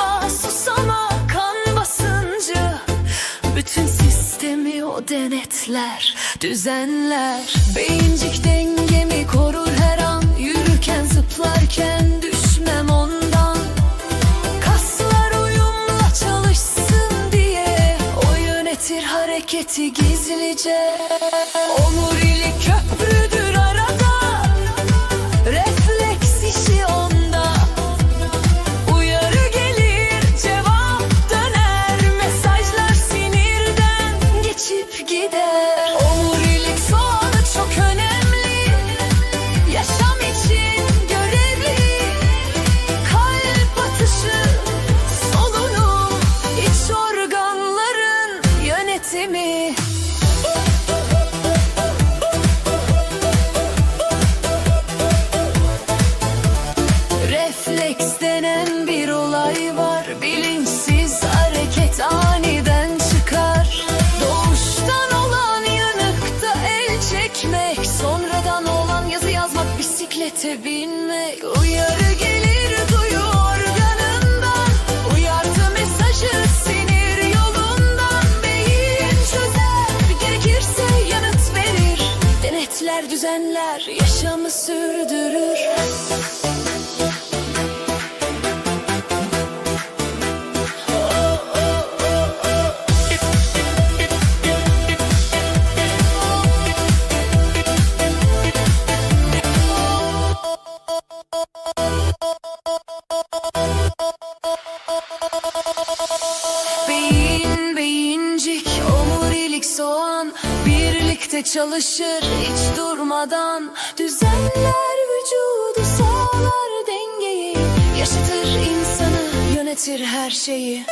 Susama susama kan basıncı. Bütün sistemi o denetler düzenler. Beyincik dengemi korur her an. Yürürken zıplarken düşmem ondan. Kaslar uyumla çalışsın diye O yönetir hareketi gizlice. Omur yönetimi Refleks denen bir olay var. Bilinçsiz hareket aniden çıkar. Doğuştan olan yanıkta el çekmek. Sonradan olan yazı yazmak Bisiklete binmek. Uyarı düzenler yaşamı sürdürür soğan Birlikte çalışır hiç durmadan. Düzenler vücudu sağlar dengeyi Yaşatır insanı, yönetir her şeyi